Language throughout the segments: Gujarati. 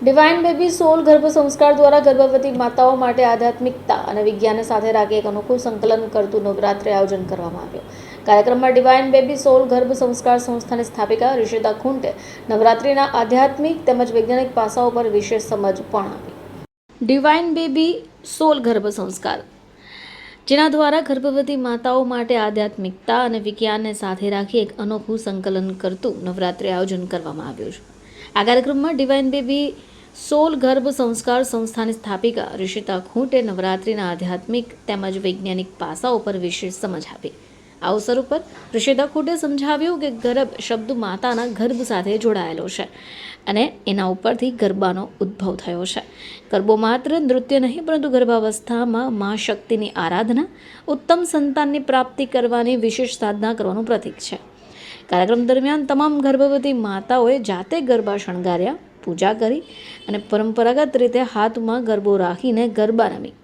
ડિવાઇન બેબી સોલ ગર્ભ સંસ્કાર દ્વારા ગર્ભવતી માતાઓ માટે આધ્યાત્મિકતા અને વિજ્ઞાનને સાથે રાખી એક અનોખું સંકલન કરતું નવરાત્રિ આયોજન કરવામાં આવ્યું. કાર્યક્રમમાં ડિવાઇન બેબી સોલ ગર્ભ સંસ્કાર સંસ્થાની સ્થાપિકા ઋષિતા ખુંટે નવરાત્રિના આધ્યાત્મિક તેમજ વૈજ્ઞાનિક પાસાઓ પર વિશેષ સમજ પણ આપી. ડિવાઇન બેબી સોલ ગર્ભ સંસ્કાર જેના દ્વારા ગર્ભવતી માતાઓ માટે આધ્યાત્મિકતા અને વિજ્ઞાનને સાથે રાખી એક અનોખું સંકલન કરતું નવરાત્રિ આયોજન કરવામાં આવ્યું છે. આ કાર્યક્રમમાં ડિવાઇન બેબી સોલ ગર્ભ સંસ્કાર સંસ્થાની સ્થાપિકા ઋષિતા ખૂંટે નવરાત્રિના આધ્યાત્મિક તેમજ વૈજ્ઞાનિક પાસાઓ પર વિશેષ સમજ આપી. આ અવસર ઉપર ઋષિતા ખૂંટે સમજાવ્યું કે ગર્ભ શબ્દ માતાના ગર્ભ સાથે જોડાયેલો છે અને એના ઉપરથી ગરબાનો ઉદ્ભવ થયો છે. ગરબો માત્ર નૃત્ય નહીં, પરંતુ ગર્ભાવસ્થામાં મા શક્તિની આરાધના, ઉત્તમ સંતાનની પ્રાપ્તિ કરવાની વિશેષ સાધના કરવાનું પ્રતીક છે. કાર્યક્રમ દરમિયાન તમામ ગર્ભવતી માતાઓએ જાતે ગરબા શણગાર્યા, પૂજા કરી અને પરંપરાગત રીતે હાથમાં ગરબો રાખીને ગરબા રમી.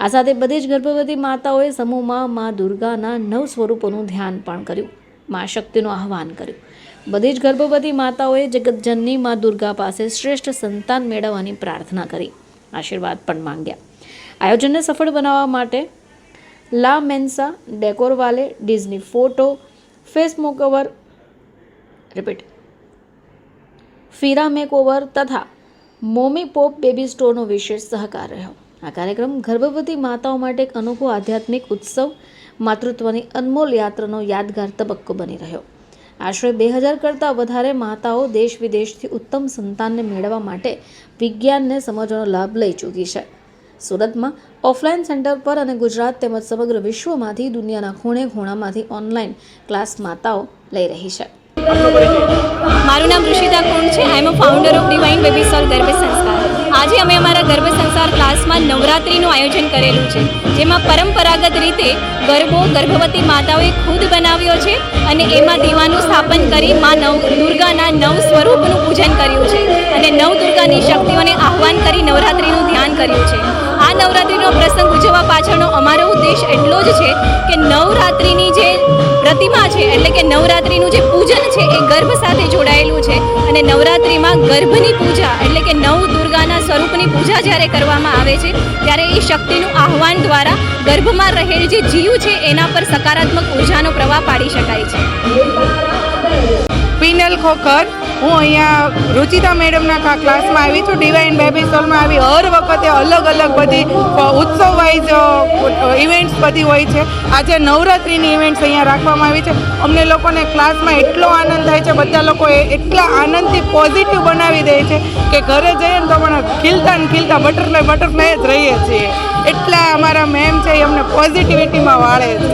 આ સાથે બધી જ ગર્ભવતી માતાઓએ સમૂહમાં મા દુર્ગાના નવ સ્વરૂપોનું ધ્યાન પણ કર્યું, મા શક્તિનું આહ્વાન કર્યું. બધી જ ગર્ભવતી માતાઓએ જગતજનની મા દુર્ગા પાસે શ્રેષ્ઠ સંતાન મેળવવાની પ્રાર્થના કરી, આશીર્વાદ પણ માંગ્યા. આયોજનને સફળ બનાવવા માટે લા મેન્સા ડેકોરવાલે Disney photo, face makeover repeat ફીરા makeover તથા મોમી પોપ બેબી સ્ટોરનો વિશેષ સહકાર રહ્યો. આ કાર્યક્રમ ગર્ભવતી માતાઓ માટે એક અનોખો આધ્યાત્મિક ઉત્સવ, માતૃત્વની અનમોલ યાત્રાનો યાદગાર તબક્કો બની રહ્યો. આશરે બે હજાર કરતાં વધારે માતાઓ દેશ વિદેશથી ઉત્તમ સંતાનને મેળવવા માટે વિજ્ઞાનને સમજવાનો લાભ લઈ ચૂકી છે. સુરતમાં ઓફલાઈન સેન્ટર પર અને ગુજરાત તેમજ સમગ્ર વિશ્વમાંથી દુનિયાના ખૂણે ખૂણામાંથી ઓનલાઈન ક્લાસ માતાઓ લઈ રહી છે. મારું નામ ઋષિતા કુંડ છે. I am a founder of divine baby soul ગર્ભ સંસ્કાર. આજે અમે અમારા ગર્ભ સંસ્કાર ક્લાસમાં નવરાત્રિનું આયોજન કરેલું છે, જેમાં પરંપરાગત રીતે ગરબો ગર્ભવતી માતાઓએ ખુદ બનાવ્યો છે અને એમાં દીવાનું સ્થાપન કરી મા નવ દુર્ગાના નવ સ્વરૂપનું પૂજન કર્યું છે અને નવ દુર્ગાની શક્તિઓને આહ્વાન કરી નવરાત્રિનું ધ્યાન કર્યું છે. નવરાત્રિનો પ્રસંગ ઉજવવા પાછળનો અમારો ઉદ્દેશ એટલો જ છે કે નવરાત્રિની જે પ્રતિમા છે, એટલે કે નવરાત્રિનું જે પૂજન છે, એ ગર્ભ સાથે જોડાયેલું છે. અને નવરાત્રિમાં ગર્ભની પૂજા, એટલે કે નવ દુર્ગાના સ્વરૂપની પૂજા જ્યારે કરવામાં આવે છે, ત્યારે એ શક્તિનું આહ્વાન દ્વારા ગર્ભમાં રહેલ જે જીવ છે, એના પર સકારાત્મક ઉર્જાનો પ્રવાહ પાડી શકાય છે. પિનલ ખોખર. હું અહીંયા રુચિતા મેડમના ક્લાસમાં આવી છું. ડિવાઇન બેબી સોલમાં આવી. હર વખતે અલગ અલગ બધી ઉત્સવ વાઇઝ ઇવેન્ટ્સ બધી હોય છે. આજે નવરાત્રિની ઇવેન્ટ્સ અહીંયા રાખવામાં આવી છે. અમને લોકોને ક્લાસમાં એટલો આનંદ થાય છે. બધા લોકો એટલા આનંદથી પોઝિટિવ બનાવી દે છે કે ઘરે જઈએ ને તો પણ ખીલતા ને ખીલતા બટરફ્લાય બટરફ્લાય જ રહીએ છીએ. એટલા અમારા મેમ છે એ અમને પોઝિટિવિટીમાં વાળે છે.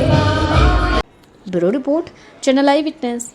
Bureau report, channel eye witness.